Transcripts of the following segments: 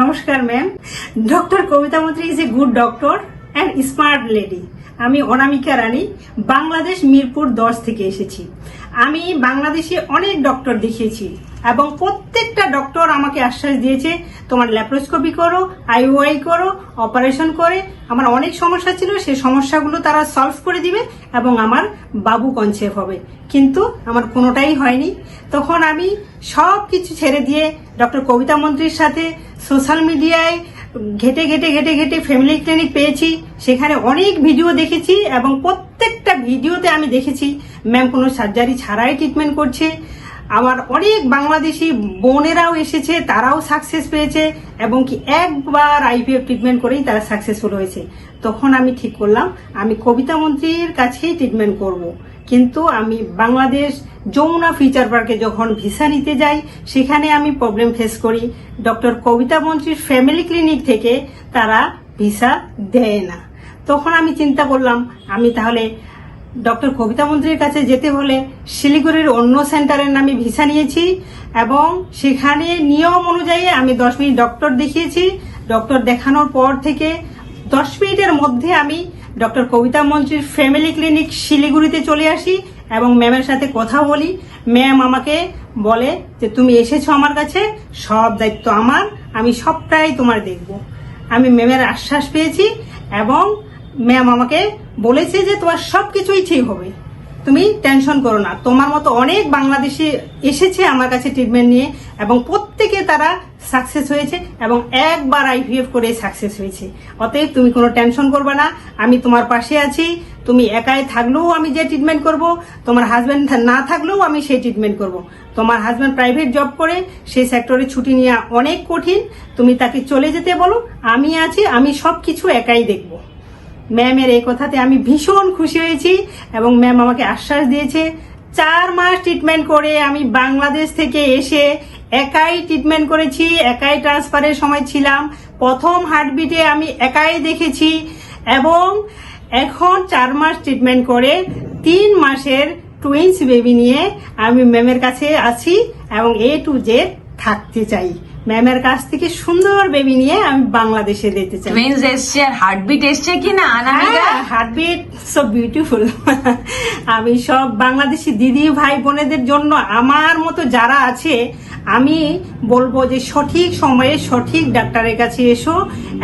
নমস্কার ma'am doctor Kabita Maitri is a good doctor and smart lady আমি অনামিকা রানী, বাংলাদেশ মিরপুর দশ থেকে এসেছি। আমি বাংলাদেশে অনেক ডক্টর দেখিয়েছি এবং প্রত্যেকটা ডক্টর আমাকে আশ্বাস দিয়েছে, তোমার ল্যাপ্রোস্কোপি করো আইওআই করো অপারেশন করে। আমার অনেক সমস্যা ছিল সেই সমস্যাগুলো তারা সলভ করে দিবে এবং আমার বাবু কনসেপ্ট হবে। কিন্তু আমার কোনোটাই হয়নি। তখন আমি সব কিছু ছেড়ে দিয়ে ডক্টর কবিতা মন্ত্রীর সাথে সোশ্যাল মিডিয়ায় ঘেটে ঘেটে ঘেটে ঘেটে ফ্যামিলি ক্লিনিক পেয়েছি। সেখানে অনেক ভিডিও দেখেছি এবং প্রত্যেকটা ভিডিওতে আমি দেখেছি ম্যাম কোনো সার্জারি ছাড়াই ট্রিটমেন্ট করছে। আমার অনেক বাংলাদেশি বোনেরাও এসেছে, তারাও সাকসেস পেয়েছে এবং কি একবার আইপিএফ ট্রিটমেন্ট করেই তারা সাকসেসফুল হয়েছে। তখন আমি ঠিক করলাম, আমি কবিতা মন্ত্রীর কাছেই ট্রিটমেন্ট করব। কিন্তু আমি বাংলাদেশ যমুনা ফিচার পার্কে যখন ভিসা নিতে যাই, সেখানে আমি প্রবলেম ফেস করি। ডক্টর কবিতা মন্ত্রীর ফ্যামিলি ক্লিনিক থেকে তারা ভিসা দেয় না। তখন আমি চিন্তা করলাম, আমি তাহলে ডক্টর কবিতা মন্ত্রীর কাছে যেতে হলে শিলিগুড়ির অন্য সেন্টারের নামে ভিসা নিয়েছি এবং সেখানে নিয়ম অনুযায়ী আমি দশ মিনিট ডক্টর দেখিয়েছি। ডক্টর দেখানোর পর থেকে দশ মিনিটের মধ্যে আমি ডক্টর কবিতা মন্ত্রীর ফ্যামিলি ক্লিনিক শিলিগুড়িতে চলে আসি এবং ম্যামের সাথে কথা বলি। ম্যাম আমাকে বলে যে, তুমি এসেছ আমার কাছে, সব দায়িত্ব আমার, আমি সবটাই তোমার দেখব। আমি ম্যামের আশ্বাস পেয়েছি এবং ম্যাম আমাকে বলেছে যে, তোমার সব কিছুই ঠিক হবে। তুমি টেনশন করো না। তোমার মতো অনেক বাংলাদেশি এসেছে আমার কাছে ট্রিটমেন্ট নিয়ে এবং প্রত্যেকে তারা সাকসেস হয়েছে এবং একবার আইভিএফ করে সাকসেস হয়েছে। অতএব তুমি কোনো টেনশন করবে না, আমি তোমার পাশে আছি, তুমি একাই থাকলেও আমি যে ট্রিটমেন্ট করব, তোমার হাজব্যান্ড না থাকলেও আমি সেই ট্রিটমেন্ট করব। তোমার হাজব্যান্ড প্রাইভেট জব করে, সেই সেক্টরে ছুটি নেওয়া অনেক কঠিন, তুমি তাকে চলে যেতে বলো, আমি আছি, আমি সব কিছু একাই দেখব। ম্যামের এই কথাতে আমি ভীষণ খুশি হয়েছি এবং ম্যাম আমাকে আশ্বাস দিয়েছে, চার মাস ট্রিটমেন্ট করে আমি বাংলাদেশ থেকে এসে একাই ট্রিটমেন্ট করেছি, একাই ট্রান্সফারের সময় ছিলাম। প্রথম হার্টবিটে আমি একাই দেখেছি এবং এখন চার মাস ট্রিটমেন্ট করে তিন মাসের টুইন্স বেবি নিয়ে আমি ম্যামের কাছে আছি এবং এ টু জেড থাকতে চাই। ম্যামের কাছ থেকে সুন্দর বেবি নিয়ে আমি বাংলাদেশে যেতে চাই। টুইন্স এসছে আর হার্টবিট এসছে কি না অনামিকা হার্টবিট সো বিউটিফুল আমি সব বাংলাদেশি দিদি ভাই বোনেদের জন্য আমার মতো যারা আছে আমি বলব যে সঠিক সময়ে সঠিক ডাক্তারের কাছে এসো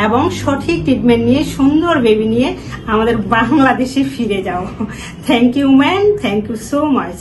এবং সঠিক ট্রিটমেন্ট নিয়ে সুন্দর বেবি নিয়ে আমাদের বাংলাদেশে ফিরে যাও। Thank you man thank you so much